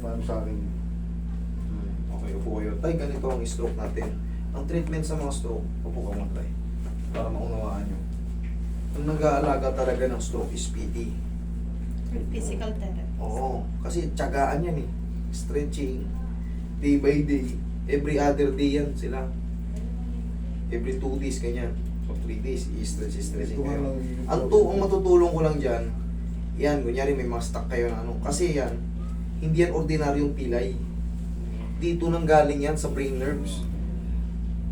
Ano sa akin. Hmm, Okay, upo kayo. Tay, ganito ang stroke natin. Ang treatment sa mga stroke, upo ka muna tay. Para maunawaan nyo. Ang nag-aalaga talaga ng stroke is PT. Physical therapy. Oo, kasi tiyagaan yan eh. Stretching, day by day. Every other day yan sila. Every two days, ganyan. So, three days, i-stretch, stretching Ito nga kayo. lang yung- Ang, tu ang matutulong ko lang dyan, yan, kunyari may mga stuck kayo na ano. Kasi yan, hindi yan ordinaryong pilay. Dito nang galing yan sa brain nerves.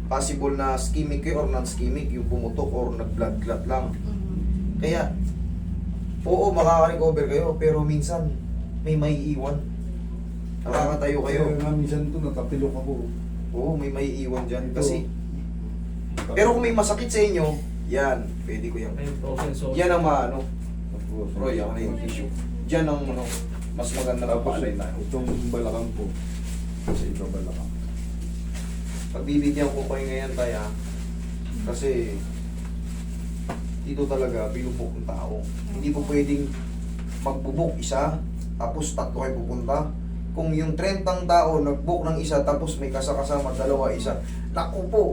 Possible na ischemic kayo or non-ischemic, yung pumutok or nag-blood clot lang. Mhm. Kaya, oo, makaka-recover kayo, pero minsan, may maiiwan. Nakakatayo kayo. Kaya nga minsan ito, natapilok ako. Oo, may maiiwan dyan. Ito. Kasi, pero kung may masakit sa inyo, yan, pwede ko yan. Ayun. Yan ang maano. Roy, ako na yung tissue. Diyan ang ano, mas maganda na paalay tayo. itong balakang ko. Kasi iba balakang. Pagbibigyan ko kayo ngayon tayo. Kasi dito talaga binubok ng tao. Hindi po pwedeng magbubok isa tapos tatlo kayo pupunta. Kung yung 30 tao nagbook ng isa tapos may kasakasama dalawa isa, naku po.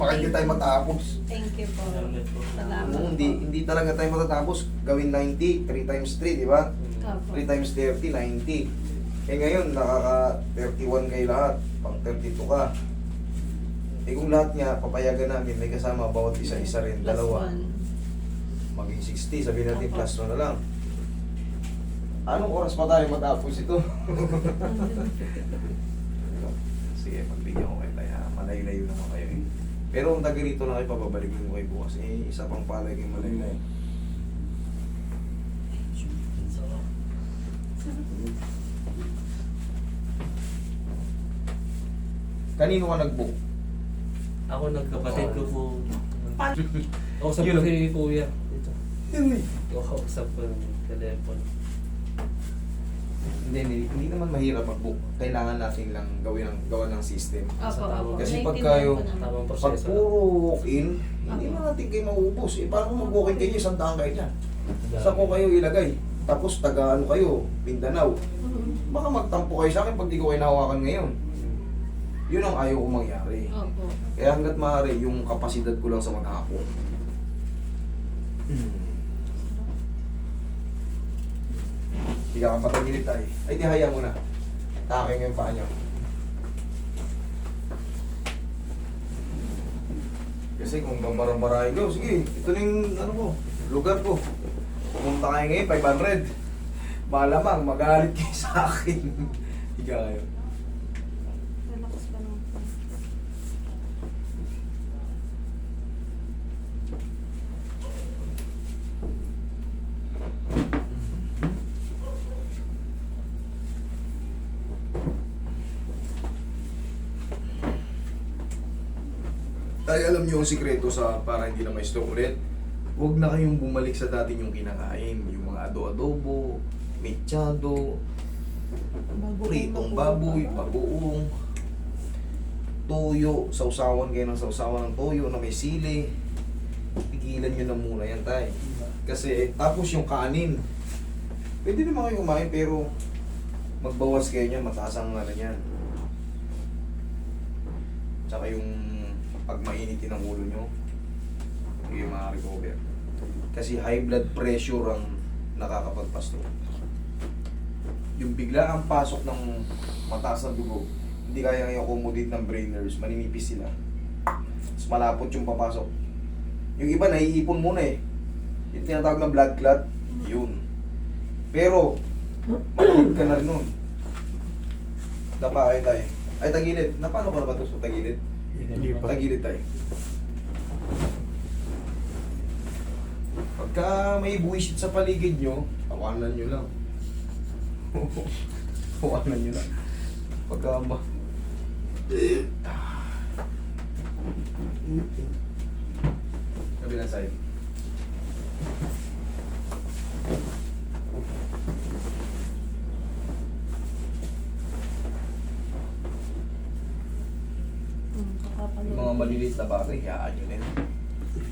Makikita tayo matapos. Thank you po. Salamat po. Salamat po. hindi hindi talaga tayo matatapos. Gawin 90, 3 times 3, di ba? Opo. 3 times 30, 90. Eh ngayon, nakaka 31 kayo lahat. Pang 32 ka. Eh kung lahat nga, papayagan namin, may kasama bawat isa-isa rin, Plus dalawa. one. Maging 60, sabihin natin Opo. plus 1 na lang. Anong oras pa tayo matapos ito? Sige, pagbigyan ko kayo tayo. Malayo-layo naman kayo eh. Pero kung taga rito na kayo, papabalikin ko kayo bukas. Eh, isa pang palay kayo malayo. Kanino ka nag-book? Ako nagkapatid ko po. Kausap ko si Kuya. Dito. Hindi, Kausap ko ng telepono. hindi, hindi naman mahirap mag-book. Kailangan natin lang gawin ang gawa ng system. Opo, opo. Kasi pag kayo-. Tamang Pag proseso. puro walk-in, hindi na natin kayo maubos. Eh, paano kung mag-walk-in kayo, isang daan kayo dyan? Saan ko kayo ilagay? Tapos taga ano kayo, Mindanao. Mhm. Baka magtampo kayo sa akin pag di ko kayo nahawakan ngayon. Yun ang ayaw kong mangyari. Opo. Kaya hanggat maaari, yung kapasidad ko lang sa maghapon. Hindi ka kapatagilid tayo. Ay, di haya mo na. Takay nga yung paa niyo. Kasi kung babara-barahin ko, sige, ito na yung ano ko, lugar ko. Pumunta kayo ngayon, 500. Malamang, magalit kayo sa akin. Higa kayo. Tayo alam niyo ang sikreto sa para hindi na may stroke ulit. Huwag na kayong bumalik sa dati yung kinakain. Yung mga ado-adobo, mechado, pritong baboy, bagoong, toyo, sausawan kayo ng sausawan ng toyo na may sili. Pigilan nyo na muna yan tay. Kasi tapos yung kanin. Pwede naman kayo kumain pero magbawas kayo niyan, mataas ang ano niyan. Tsaka yung pag mainitin ang ulo nyo, hindi kayo makaka-recover. Kasi high blood pressure ang nakakapagpasto. Yung bigla ang pasok ng mataas na dugo, hindi kaya ngayon accommodate ng brain nerves, maninipis sila. Mas malapot yung papasok. Yung iba naiipon muna eh. Yung tinatawag na blood clot, yun. Pero, matulog ka na rin nun. Dapa kayo tayo. Ay, tagilid. Na paano ka na ba ito sa tagilid? Hindi pa. Tagilid tayo. Pagka may buwisit sa paligid nyo, tawanan nyo lang. tawanan nyo lang. Pagka ma... Kabilang side. Hmm. Yung mga maliliit na bagay, hayaan nyo din.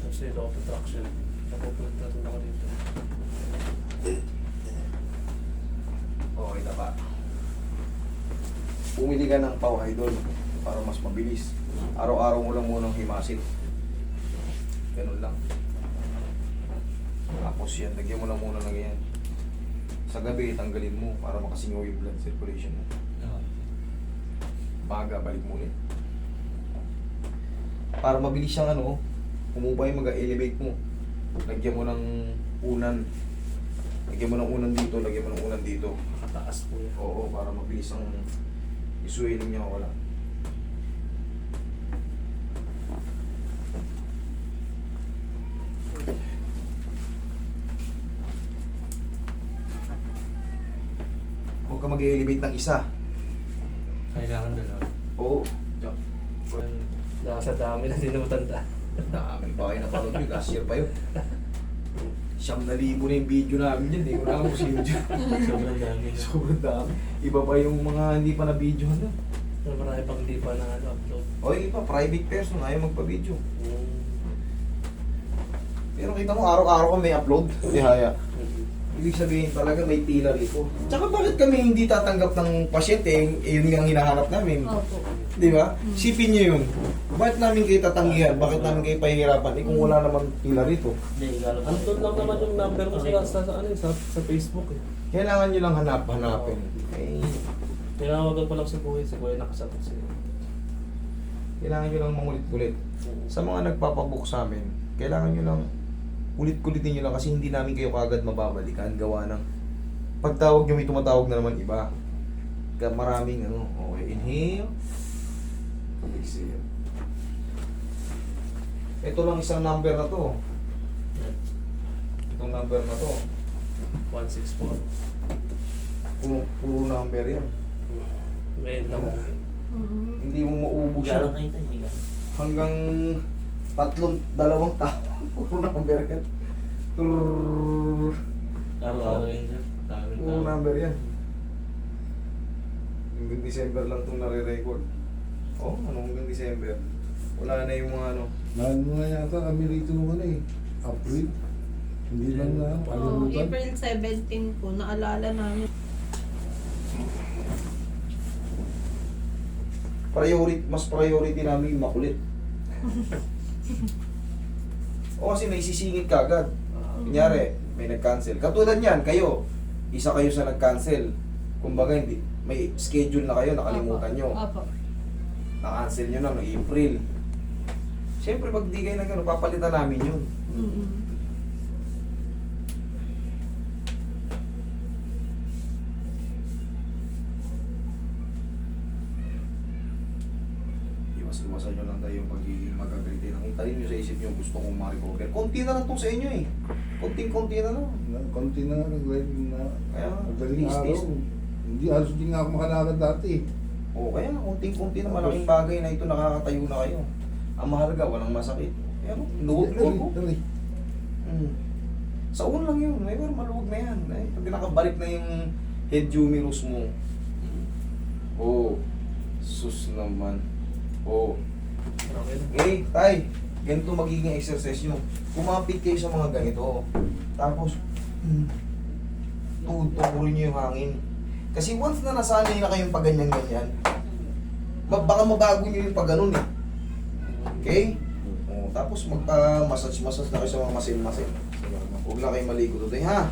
Tapos ito ako traction. Napupunta rin ako dito. Okay na ba? Pumili ka ng Pau Idol para mas mabilis. Araw-araw mo lang munang himasin. Ganun lang. Tapos yan, lagyan mo lang muna ng yan. Sa gabi, tanggalin mo para makasingaw yung blood circulation mo. Maga, balik mo ulit. Para mabilis siyang ano, humubay mag-elevate mo. Lagyan mo ng unan. Lagyan mo ng unan dito, lagyan mo ng unan dito. Nakataas po yan. Oo, para mabilis ang isuwiling niya wala. Huwag ka mag-elevate ng isa. Kailangan dalawa. Oo. Yan, Nasa dami na din na matanda. Dami pa kayo napanood yun. Last year pa yun. Siyam na libo na yung video namin yun. Hindi ko na alam kung sino dyan. Sobrang dami. Sobrang dami. Iba pa yung mga hindi pa na-video na. So, marami pang di pa na upload. O yung iba, private person, ayaw magpa-video. Mm. Pero kita mo, araw-araw kami upload. Di haya. Ibig sabihin talaga may pila rito. Tsaka bakit kami hindi tatanggap ng pasyente? Eh, Yun nga ang hinahanap namin. Opo. Di ba? Sipin niyo yun. Bakit namin kayo tatanggihan? Bakit namin kayo pahihirapan? Eh kung wala naman pila rito. Andun lang naman yung number ko sa, sa, sa, ano, eh, sa, sa Facebook eh. Kailangan nyo lang hanap, hanapin. Eh, Tinawagan ko lang si Kuya, si Kuya nakasagot siya. kailangan nyo lang mangulit-kulit. Sa mga nagpapabook sa amin, kailangan nyo lang ulit-kulitin nyo lang kasi hindi namin kayo kagad mababalikan gawa ng pagtawag nyo may tumatawag na naman iba. Kaya maraming ano, okay, inhale. Exhale. Ito lang isang number na to. Itong number na to. 164. Puro, puro number yan. Ngayon lang. Mhm. Hindi mo maubos yan. Hanggang tatlong, dalawang tao. Puro number yan. Turr. Araw-araw. Dami Puro number yan. Hanggang December lang itong nare-record. Oh, ano hanggang December? Wala na yung mga ano. Naan mo nga yata kami rito nung ano eh. April. Hindi lang na, Oo, kalimutan. April 17 po, naalala namin. Priority, mas priority namin yung makulit. o kasi naisisingit ka agad. Kunyari, may nag-cancel. Katulad niyan, kayo, isa kayo sa nag-cancel. Kumbaga, hindi, may schedule na kayo, nakalimutan nyo. Opo. Na-cancel nyo na, no April. Siyempre, pag di kayo na gano'n, papalitan namin yun. Mhm. Iwas-iwasan nyo lang tayo yung pagiging magagalitin. Nakita rin nyo sa isip nyo, gusto kong ma-recover. Konti na lang to sa inyo eh. Konting-konti na lang. Na- Konti na nag-live na. Kaya, Madaling tis, araw. Hindi, halos hindi nga ako makalakad dati. Oo, kaya konting-konti na malaking bagay na ito nakakatayo na kayo. Ang mahalaga, walang masakit. Kaya ano, luwag ko Dali, ko. dali. Mm. Sa un lang yun, may maluwag na yan. Ay, pag nakabalik na yung head humerus mo. Oh, sus naman. Oh. Okay, tay, ganito magiging exercise nyo. Kumapit kayo sa mga ganito. Tapos, mm, tutukurin nyo yung hangin. Kasi once na nasanay na kayong pag ganyan-ganyan, ba- baka mabago nyo yung pag ganun eh. Okay? Oh, tapos magpa-massage-massage na kayo sa mga masin-masin. Huwag na kayo maligo today, ha?